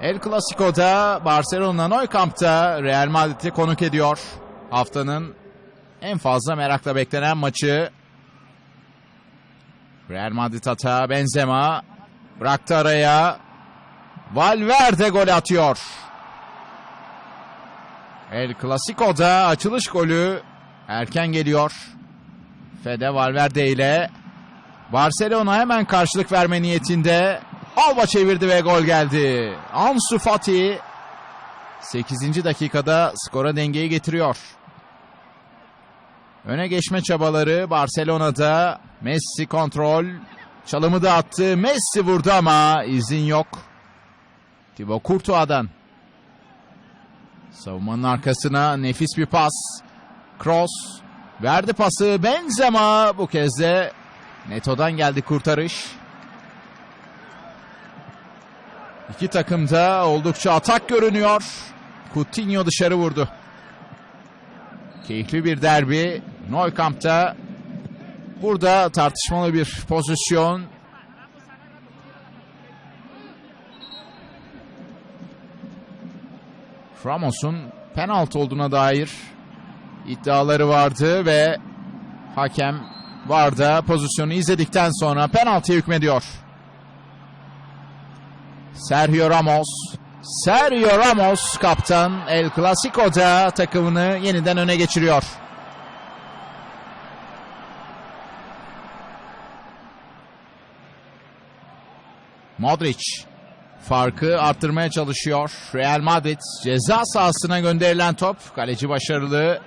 El Clasico'da Barcelona Nou Camp'ta Real Madrid'i konuk ediyor. Haftanın en fazla merakla beklenen maçı. Real Madrid hata Benzema bıraktı araya. Valverde gol atıyor. El Clasico'da açılış golü erken geliyor. Fede Valverde ile Barcelona hemen karşılık verme niyetinde. Alba çevirdi ve gol geldi. Ansu Fati 8. dakikada skora dengeyi getiriyor. Öne geçme çabaları Barcelona'da. Messi kontrol. Çalımı da attı. Messi vurdu ama izin yok. Thibaut Courtois'dan. Savunmanın arkasına nefis bir pas. Cross. Verdi pası Benzema. Bu kez de Neto'dan geldi kurtarış. İki takımda oldukça atak görünüyor. Coutinho dışarı vurdu. Keyifli bir derbi. Nou Camp'ta burada tartışmalı bir pozisyon. Ramos'un penaltı olduğuna dair iddiaları vardı ve hakem VAR'da pozisyonu izledikten sonra penaltıya hükmediyor. Sergio Ramos. Sergio Ramos kaptan El Clasico'da takımını yeniden öne geçiriyor. Modric farkı arttırmaya çalışıyor. Real Madrid ceza sahasına gönderilen top. Kaleci başarılı.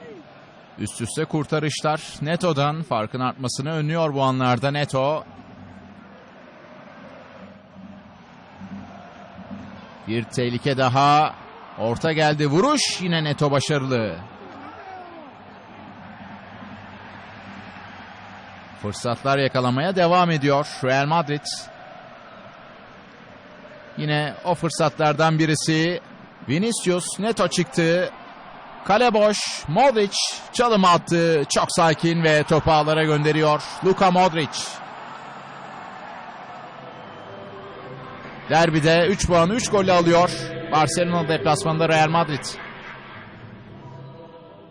Üst üste kurtarışlar. Neto'dan farkın artmasını önlüyor bu anlarda Neto. Bir tehlike daha. Orta geldi. Vuruş. Yine Neto başarılı. Fırsatlar yakalamaya devam ediyor Real Madrid. Yine o fırsatlardan birisi Vinicius Neto çıktı. Kale boş. Modric çalım attı. Çok sakin ve topu gönderiyor. Luka Modric. Derbide 3 puanı 3 golle alıyor. Barcelona deplasmanında Real Madrid.